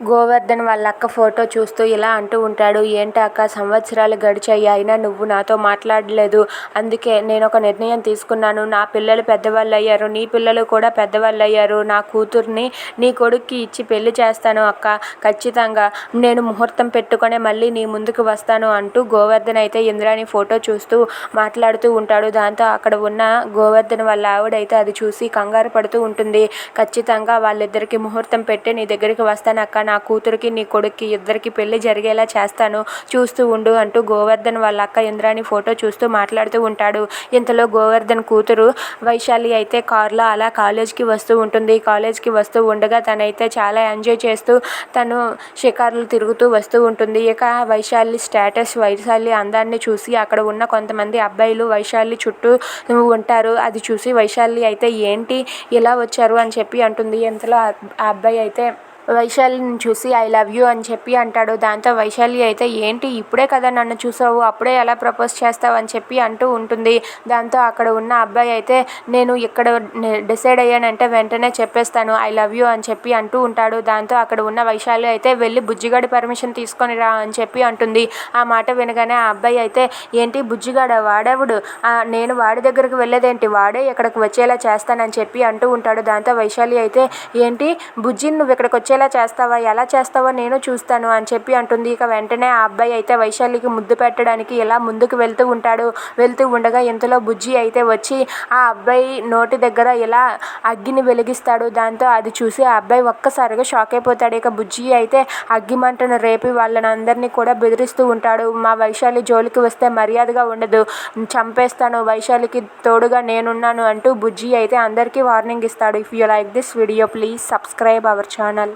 గోవర్ధన్ వాళ్ళ అక్క ఫోటో చూస్తూ ఇలా అంటూ ఉంటాడు ఏంటి అక్క సంవత్సరాలు గడిచాయి అయినా నువ్వు నాతో మాట్లాడలేదు. అందుకే నేను ఒక నిర్ణయం తీసుకున్నాను. నా పిల్లలు పెద్దవాళ్ళు అయ్యారు నీ పిల్లలు కూడా పెద్దవాళ్ళు అయ్యారు నా కూతుర్ని నీ కొడుక్కి ఇచ్చి పెళ్ళి చేస్తాను అక్క. ఖచ్చితంగా నేను ముహూర్తం పెట్టుకొని మళ్ళీ నీ ముందుకు వస్తాను అంటూ గోవర్ధన్ అయితే ఇంద్రాణి ఫోటో చూస్తూ మాట్లాడుతూ ఉంటాడు. దాంతో అక్కడ ఉన్న గోవర్ధన్ వాళ్ళ ఆవిడైతే అది చూసి కంగారు పడుతూ ఉంటుంది. ఖచ్చితంగా వాళ్ళిద్దరికి ముహూర్తం పెట్టి నీ దగ్గరికి వస్తాను అక్క. నా కూతురికి నీ కొడుక్కి ఇద్దరికి పెళ్ళి జరిగేలా చేస్తాను. చూస్తూ ఉండు అంటూ గోవర్ధన్ వాళ్ళ అక్క ఇంద్రాణి ఫోటో చూస్తూ మాట్లాడుతూ ఉంటాడు. ఇంతలో గోవర్ధన్ కూతురు వైశాలి అయితే కారులో అలా కాలేజ్కి వస్తూ ఉంటుంది. కాలేజ్కి వస్తూ ఉండగా తనైతే చాలా ఎంజాయ్ చేస్తూ తను షికారులు తిరుగుతూ వస్తూ ఉంటుంది. ఇక వైశాలి స్టేటస్ వైశాలి అందాన్ని చూసి అక్కడ ఉన్న కొంతమంది అబ్బాయిలు వైశాలి చుట్టూ ఉంటారు. అది చూసి వైశాలి అయితే ఏంటి ఇలా వచ్చారు? అని చెప్పి అంటుంది. ఇంతలో ఆ ఆ అబ్బాయి అయితే వైశాలిని చూసి ఐ లవ్ యూ అని చెప్పి అంటాడు. దాంతో వైశాలి అయితే ఏంటి ఇప్పుడే కదా నన్ను చూసావు అప్పుడే ఎలా ప్రపోజ్ చేస్తావు అని చెప్పి అంటూ ఉంటుంది. దాంతో అక్కడ ఉన్న అబ్బాయి అయితే నేను ఇక్కడ డిసైడ్ అయ్యానంటే వెంటనే చెప్పేస్తాను ఐ లవ్ యూ అని చెప్పి అంటూ ఉంటాడు. దాంతో అక్కడ ఉన్న వైశాలి అయితే వెళ్ళి బుజ్జిగాడి పర్మిషన్ తీసుకొని రా అని చెప్పి అంటుంది. ఆ మాట వినగానే ఆ అబ్బాయి అయితే ఏంటి బుజ్జిగాడ? వాడేవుడు? నేను వాడి దగ్గరకు వెళ్ళేదేంటి? వాడే ఇక్కడికి వచ్చేలా చేస్తానని చెప్పి అంటూ ఉంటాడు. దాంతో వైశాలి అయితే ఏంటి బుజ్జిని నువ్వు ఇక్కడికి వచ్చేలా చేస్తావా ఎలా చేస్తావో నేను చూస్తాను అని చెప్పి అంటుంది. ఇక వెంటనే ఆ అబ్బాయి అయితే వైశాలికి ముద్దు పెట్టడానికి ఇలా ముందుకు వెళ్తూ ఉంటాడు. వెళ్తూ ఉండగా ఇంతలో బుజ్జి అయితే వచ్చి ఆ అబ్బాయి నోటి దగ్గర ఇలా అగ్గిని వెలిగిస్తాడు. దాంతో అది చూసి ఆ అబ్బాయి ఒక్కసారిగా షాక్ అయిపోతాడు. ఇక బుజ్జి అయితే అగ్గి మంటను రేపి వాళ్ళని అందరినీ కూడా బెదిరిస్తూ ఉంటాడు. మా వైశాలి జోలికి వస్తే మర్యాదగా ఉండదు. చంపేస్తాను వైశాలికి తోడుగా నేనున్నాను అంటూ బుజ్జి అయితే అందరికీ వార్నింగ్ ఇస్తాడు. If you like this video please subscribe our channel